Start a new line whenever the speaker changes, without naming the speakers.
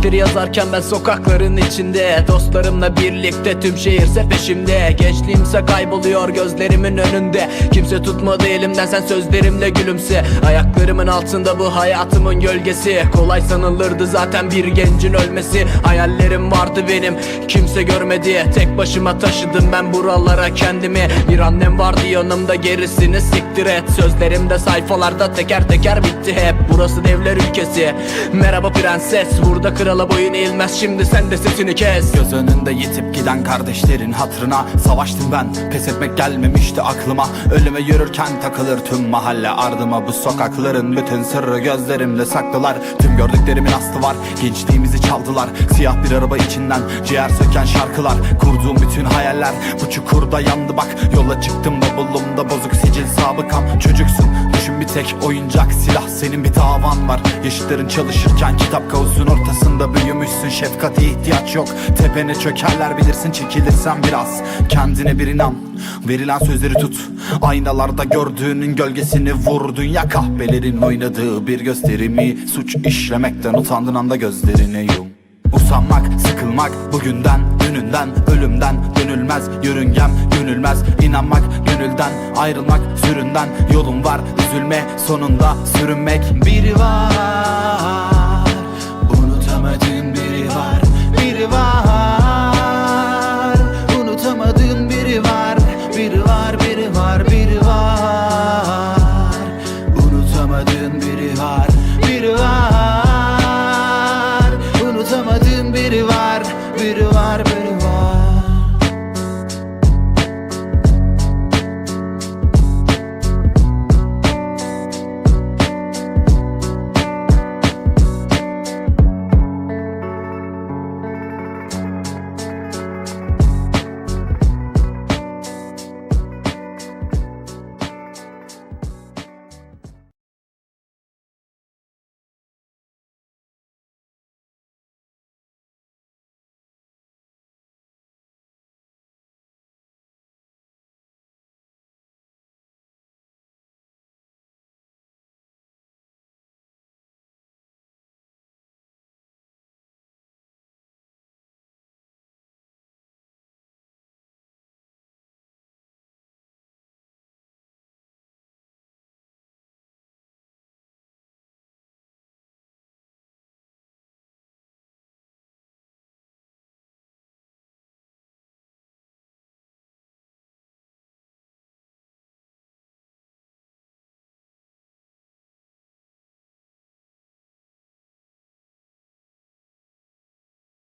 Gerçekleri yazarken ben sokakların içinde Dostlarımla birlikte tüm şehirse peşimde Gençliğimse kayboluyor gözlerimin önünde. Kimse tutmadı elimden sen sözlerimle gülümse. Ayaklarımın altında bu hayatımın gölgesi. Kolay sanılırdı zaten bir gencin ölmesi. Hayallerim vardı benim kimse görmedi. Tek başıma taşıdım ben buralara kendimi. Bir annem vardı yanımda gerisini siktir et. Sözlerimde sayfalarda teker teker bitti hep. Burası devler ülkesi. Merhaba prenses Burada krala boyun eğilmez şimdi sen de sesini kes.
Göz önünde yitip giden kardeşlerin hatırına. Savaştım ben pes etmek gelmemişti aklıma. Ölüme yürürken takılır tüm mahalle. Ardıma Bu sokakların bütün sırrı gözlerimde saklılar Tüm gördüklerimin aslı var gençliğimizi çaldılar. Siyah bir araba içinden ciğer söken şarkılar. Kurduğum bütün hayaller bu çukurda yandı bak. Yola çıktım bavulumda bozuk sicil sabıkam. Çocuksun bir tek oyuncak silah. Senin bir davan var. Yaşıtların çalışırken kitap kavusun ortasında büyümüşsün. Şefkate ihtiyaç yok. Tepene çökerler bilirsin çekilirsen biraz. Kendine bir inan. Verilen sözleri tut. Aynalarda gördüğünün gölgesini vur. Dünya kahvelerin oynadığı bir gösterimi. Suç işlemekten utandığın anda gözlerini yum. Usanmak, sıkılmak bugünden, dününden, ölümden dönülmez Yörüngem gönülmez, inanmak gönülden Ayrılmak süründen, yolun var üzülme sonunda sürünmek.
Biri var Unutamadığın biri var. Biri var Unutamadığın biri var. Biri var biri var biri var. Unutamadığın biri var. Biri var